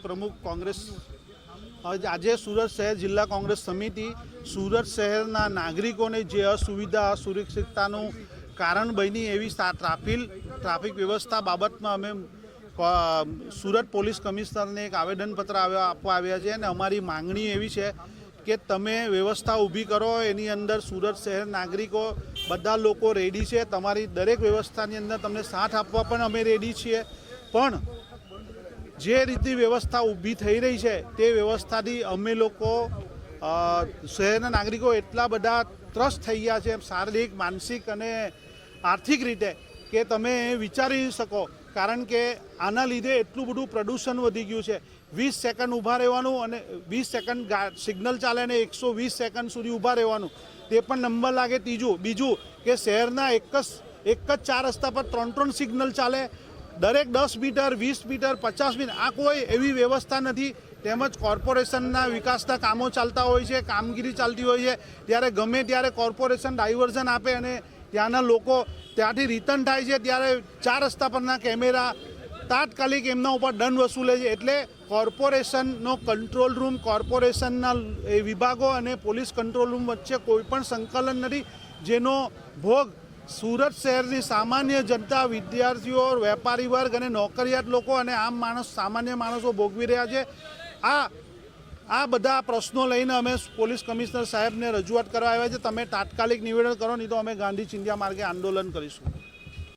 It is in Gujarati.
પ્રમુખ કોંગ્રેસ, આજે સુરત શહેર જિલ્લા કોંગ્રેસ સમિતિ, સુરત શહેરના નાગરિકોને જે અસુવિધા, અસુરક્ષિતતાનું કારણ બની એવી ટ્રાફિલ, ટ્રાફિક વ્યવસ્થા બાબતમાં અમે સુરત પોલીસ કમિશનરને એક આવેદનપત્ર આપવા આવ્યા છે અને અમારી માંગણી એવી છે કે તમે વ્યવસ્થા ઊભી કરો, એની અંદર સુરત શહેર નાગરિકો બધા લોકો રેડી છે, તમારી દરેક વ્યવસ્થાની અંદર તમને સાથ આપવા પણ અમે રેડી છીએ. પણ જે રીતની વ્યવસ્થા ઊભી થઈ રહી છે, તે વ્યવસ્થાથી અમે લોકો શહેરના નાગરિકો એટલા બધા ત્રસ્ત થઈ ગયા છે શારીરિક, માનસિક અને આર્થિક રીતે, કે તમે વિચારી શકો. કારણ કે આના લીધે એટલું બધું પ્રદૂષણ વધી ગયું છે. વીસ સેકન્ડ ઊભા રહેવાનું અને વીસ સેકન્ડ સિગ્નલ ચાલે અને એકસો વીસ સેકન્ડ સુધી ઊભા રહેવાનું. તે પણ નંબર લાગે. ત્રીજું, બીજું કે શહેરના એક જ એક જ ચાર રસ્તા પર ત્રણ ત્રણ સિગ્નલ ચાલે. દરેક દસ મીટર, વીસ મીટર, પચાસ મીટર, આ કોઈ એવી વ્યવસ્થા નથી. તેમજ કોર્પોરેશનના વિકાસના કામો ચાલતા હોય છે, કામગીરી ચાલતી હોય છે. ત્યારે ગમે ત્યારે કોર્પોરેશન ડાયવર્ઝન આપે અને ત્યાંના લોકો ત્યાંથી રિટર્ન થાય છે, ત્યારે ચાર રસ્તા પરના કેમેરા તાત્કાલિક એમના ઉપર દંડ વસૂલે છે. એટલે કોર્પોરેશનનો કંટ્રોલ રૂમ, કોર્પોરેશનના એ વિભાગો અને પોલીસ કંટ્રોલ રૂમ વચ્ચે કોઈ પણ સંકલન નથી. જેનો ભોગ સુરત શહેરની સામાન્ય જનતા, વિદ્યાર્થીઓ, વેપારી વર્ગ અને નોકરિયાત લોકો અને આમ માણસ, સામાન્ય માણસો ભોગવી રહ્યા છે. આ આ બધા પ્રશ્નો લઈને અમે પોલીસ કમિશનર સાહેબને રજૂઆત કરવા આવ્યા છે. તમે તાત્કાલિક નિવેદન કરો, નહીં તો અમે ગાંધી ચિંધ્યા માર્ગે આંદોલન કરીશું.